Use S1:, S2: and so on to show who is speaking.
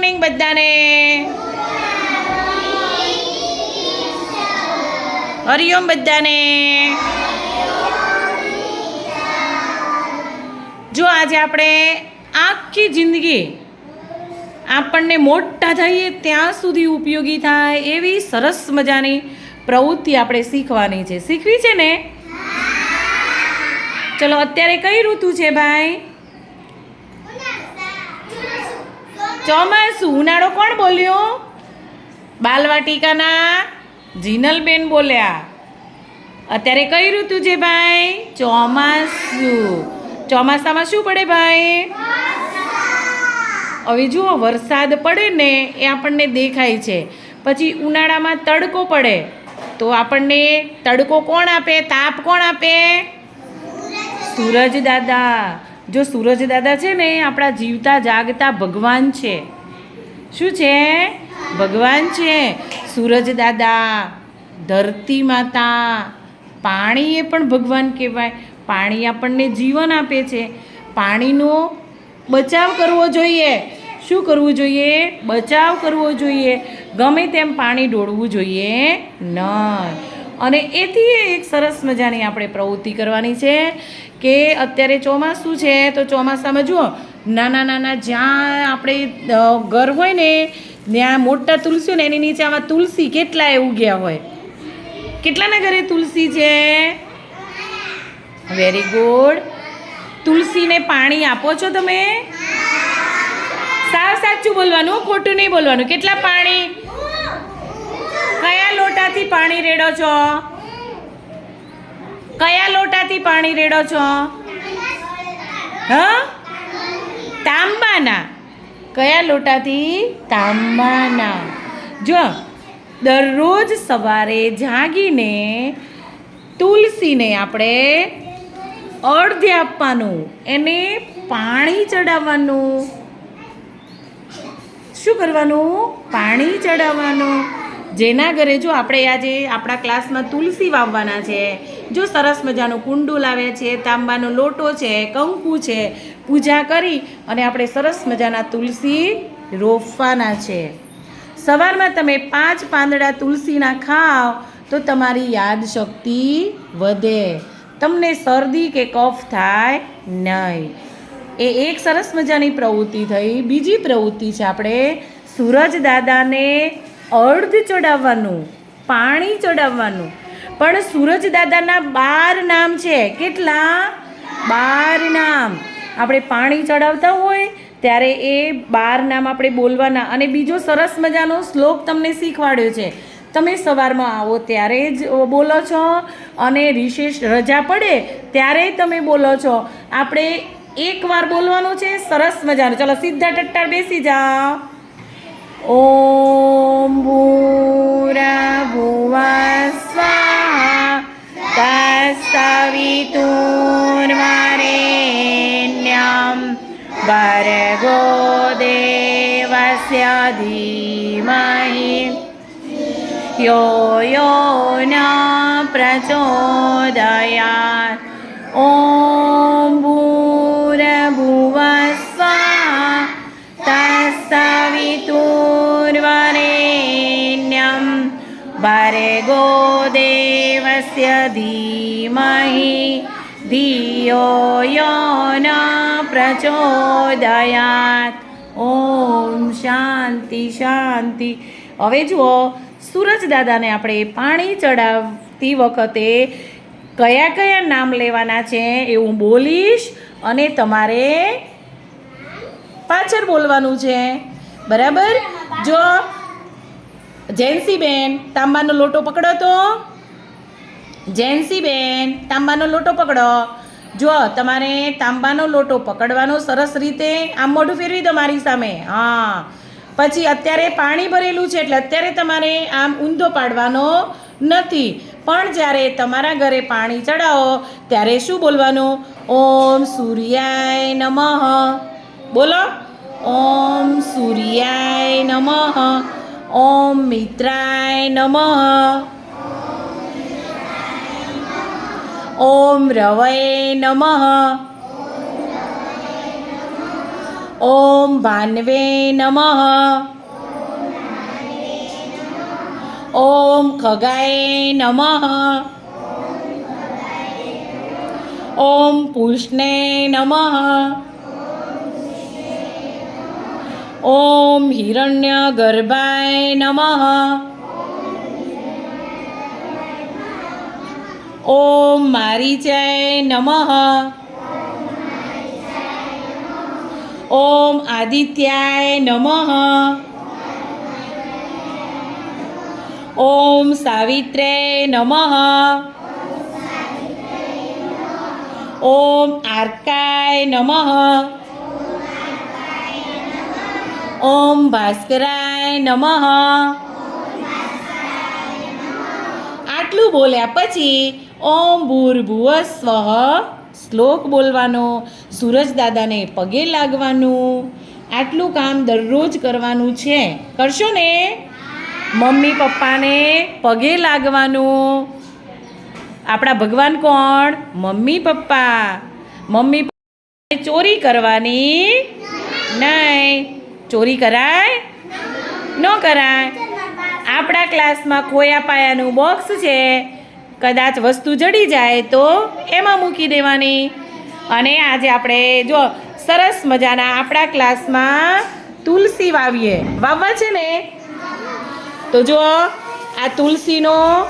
S1: Morning બધાને. હરિઓમ બધાને. જો આજે આપણે આખી જિંદગી આપણને મોટા થઈએ ત્યાં સુધી ઉપયોગી થાય એવી સરસ મજાની પ્રવૃત્તિ આપણે શીખવાની છે. શીખવી છે ને? ચલો, અત્યારે કઈ ઋતુ છે ભાઈ? ચોમાસું. ઉનાળો કોણ બોલ્યો? બાલવાટિકાના જીનલબેન બોલ્યા. અત્યારે કઈ ઋતુ છે ભાઈ? ચોમાસું. ચોમાસામાં શું પડે ભાઈ? હવે જુઓ, વરસાદ પડે ને એ આપણને દેખાય છે. પછી ઉનાળામાં તડકો પડે. તો આપણને તડકો કોણ આપે? તાપ કોણ આપે? સૂરજ દાદા. જો સૂરજદાદા છે ને આપણા જીવતા જાગતા ભગવાન છે. શું છે? ભગવાન છે. સૂરજદાદા ધરતી માતા, પાણી એ પણ ભગવાન કહેવાય. પાણી આપણને જીવન આપે છે. પાણીનો બચાવ કરવો જોઈએ. શું કરવું જોઈએ? બચાવ કરવો જોઈએ. ગમે તેમ પાણી ડોળવું જોઈએ નહીં અને એથી એક સરસ મજાની આપણે પ્રવૃત્તિ કરવાની છે. કે અત્યારે ચોમાસું છે, તો ચોમાસામાં જુઓ, નાના નાના જ્યાં આપણે ઘર હોય ને, ત્યાં મોટા તુલસી ને, એની નીચે આમાં તુલસી કેટલા ઉગ્યા હોય? કેટલાના ઘરે તુલસી છે? વેરી ગુડ તુલસીને પાણી આપો છો તમે? સાવ સાચું બોલવાનું ખોટું નહીં બોલવાનું. કેટલા પાણી? કયા લોટાથી પાણી રેડો છો? કયા લોટાથી પાણી રેડો છો? હ? તાંબાના. કયા લોટાથી? તાંબાના. જો, દરરોજ સવારે જાગીને તુલસીને આપણે અડધે આપવાનું, એને પાણી ચડાવવાનું. શું કરવાનું? પાણી ચડાવવાનું. જેના ઘરે જો આપણે આજે આપણા ક્લાસમાં તુલસી વાવવાના છે, જો સરસ મજાનું કુંડું લાવે છે, તાંબાનો લોટો છે, કંકુ છે, પૂજા કરી અને આપણે સરસ મજાના તુલસી રોપવાના છે. સવારમાં તમે પાંચ પાંદડા તુલસીના ખાઓ તો તમારી યાદશક્તિ વધે. તમને શરદી કે કફ થાય નહીં. એ એક સરસ મજાની પ્રવૃત્તિ થઈ. બીજી પ્રવૃત્તિ છે આપણે સૂરજ દાદાને અર્ધ ચડાવવાનું, પાણી ચડાવવાનું. પણ સૂરજ દાદાના બાર નામ છે. કેટલા? બાર નામ. આપણે પાણી ચડાવતા હોય ત્યારે એ બાર નામ આપણે બોલવાના. અને બીજો સરસ મજાનો શ્લોક તમને શીખવાડ્યો છે. તમે સવારમાં આવો ત્યારે જ બોલો છો. અને રિશેષ રજા પડે ત્યારે તમે બોલો છો. આપણે એકવાર બોલવાનું છે. સરસ મજાનું. ચલો સીધા ટટ્ટાર બેસી જાઓ. ભૂરા ભુવા સ્વાહા તસ્સવિતુર્વરેણ્યં ભર્ગો દેવસ્ય ધીમહિ યો યો ન પ્રચોદયાत् ॐ भर्गो देवस्य धीमहि धियो यो न પ્રચોદયાત ઓમ શાંતિ શાંતિ હવે જુઓ સૂરજ દાદાને આપણે પાણી ચડાવતી વખતે કયા કયા નામ લેવાના છે એ હું બોલીશ અને તમારે પાછળ બોલવાનું છે બરાબર જો જેન્સીબેન, તાંબાનો લોટો પકડો તો? જેન્સીબેન, તાંબાનો લોટો પકડો. જો તમારે તાંબાનો લોટો પકડવાનો સરસ રીતે આમ મોઢું ફેરવી દો મારી સામે. હા. પછી અત્યારે પાણી ભરેલું છે એટલે અત્યારે તમારે આમ ઊંધો પાડવાનો નથી. પણ જ્યારે તમારા ઘરે પાણી ચડાવો, ત્યારે શું બોલવાનું? ઓમ સૂર્યાય નમઃ. બોલો. ઓમ સૂર્યાય નમઃ. ઓમ મિત્રાય નમઃ. ઓમ રવય નમઃ. ઓમ ભાનવે નમઃ. ઓમ ખગાય નમઃ. ઓમ પુષ્ણે નમઃ. ઓમ હિરણ્ય ગર્ભાય નમઃ. ઓમ મારીચાય નમઃ. ઓમ આદિત્યાય નમઃ. ઓમ સાવિત્રે નમઃ. ઓમ આર્કાય નમઃ. ઓમ ભાસ્કરાય નમઃ. આટલું બોલ્યા પછી ઓમ ભૂર્ભુવ સ્વ શ્લોક બોલવાનો સૂરજદાદાને પગે લાગવાનું. આટલું કામ દરરોજ કરવાનું છે. કરશો ને? મમ્મી પપ્પાને પગે લાગવાનું. આપણા ભગવાન કોણ? Mummy papa. મમ્મી ચોરી કરવાની નહીં. ચોરી કરાય? ન કરાય. આપણા ક્લાસમાં ખોયા પાયાનું બોક્સ છે. કદાચ વસ્તુ જડી જાય તો એમાં મૂકી દેવાની. અને આજે આપણે જો સરસ મજાના આપણા ક્લાસમાં તુલસી વાવીએ. વાવવા છે ને? તો જો આ તુલસીનો